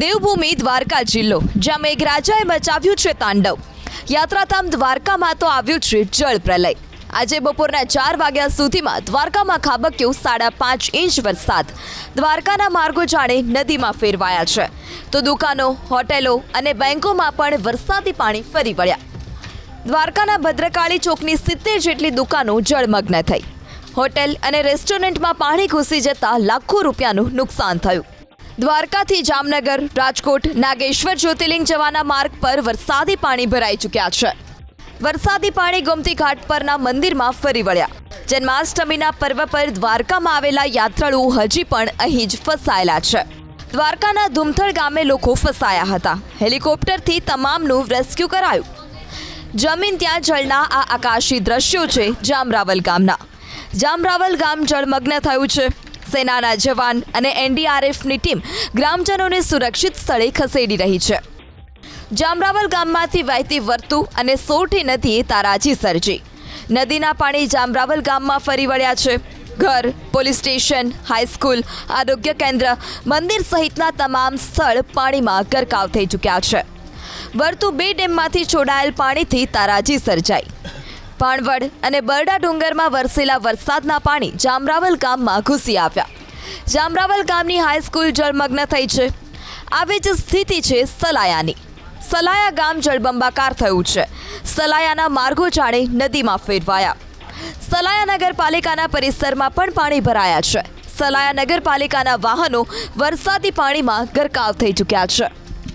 દેવભૂમિ દ્વારકા જિલ્લો, જ્યાં મેઘરાજાએ મચાવ્યું છે તાંડવ. યાત્રાધામ દ્વારકામાં તો આવ્યું છે જળ પ્રલય. આજે બપોરના ચાર વાગ્યા સુધીમાં દ્વારકામાં ખાબક્યો સાડા પાંચ ઇંચ વરસાદ. દ્વારકાના માર્ગો જાણે નદીમાં ફેરવાયા છે. તો દુકાનો, હોટેલો અને બેંકોમાં પણ વરસાદી પાણી ફરી વળ્યા. દ્વારકાના ભદ્રકાળી ચોકની સિત્તેર જેટલી દુકાનો જળમગ્ન થઈ. હોટેલ અને રેસ્ટોરન્ટમાં પાણી ઘૂસી જતા લાખો રૂપિયાનું નુકસાન થયું. દ્વારકાથી જામનગર, રાજકોટ, નાગેશ્વર, જ્યોતિર્લિંગ જવાના માર્ગ પર વરસાદી પાણી ભરાઈ ચૂક્યા છે. વરસાદી પાણી ગોમતી ઘાટ પરના મંદિરમાં ફરી વળ્યા. જન્માષ્ટમીના પર્વ પર દ્વારકામાં આવેલા યાત્રાળુઓ હજી પણ અહીં જ ફસાયેલા છે. દ્વારકાના ધુમથળ ગામે લોકો ફસાયા હતા. હેલિકોપ્ટરથી તમામનું રેસ્ક્યુ કરાયું. જમીન ત્યાં જળના આ આકાશી દ્રશ્યો છે જામરાવલ ગામના. જામરાવલ ગામ જળમગ્ન થયું છે. સેનાના જવાન અને એનડીઆરએફની ટીમ ગ્રામજનોને સુરક્ષિત સ્થળે ખસેડી રહી છે. જામરાવલ ગામમાંથી વહેતી વર્તુ અને સોઠી નદીએ તારાજી સર્જી. નદીના પાણી જામરાવલ ગામમાં ફરી વળ્યા છે. ઘર, પોલીસ સ્ટેશન, હાઈસ્કૂલ, આરોગ્ય કેન્દ્ર મંદિર સહિતના તમામ સ્થળ પાણીમાં ગરકાવ થઈ ચૂક્યા છે. વર્તુ બે ડેમમાંથી છોડાયેલ પાણીથી તારાજી સર્જાઈ. ભાણવડ અને બરડા ડુંગરમાં વરસેલા વરસાદના પાણી જામરાવલ ગામમાં ઘૂસી આવ્યા. જામરાવલ ગામની હાઈસ્કૂલ જળમગ્ન થઈ છે. આવી જ સ્થિતિ છે સલાયાની. સલાયા ગામ જળબંબાકાર થયું છે. સલાયાના માર્ગો જાણે નદીમાં ફેરવાયા. સલાયા નગરપાલિકાના પરિસરમાં પણ પાણી ભરાયા છે. સલાયા નગરપાલિકાના વાહનો વરસાદી પાણીમાં ગરકાવ થઈ ચૂક્યા છે.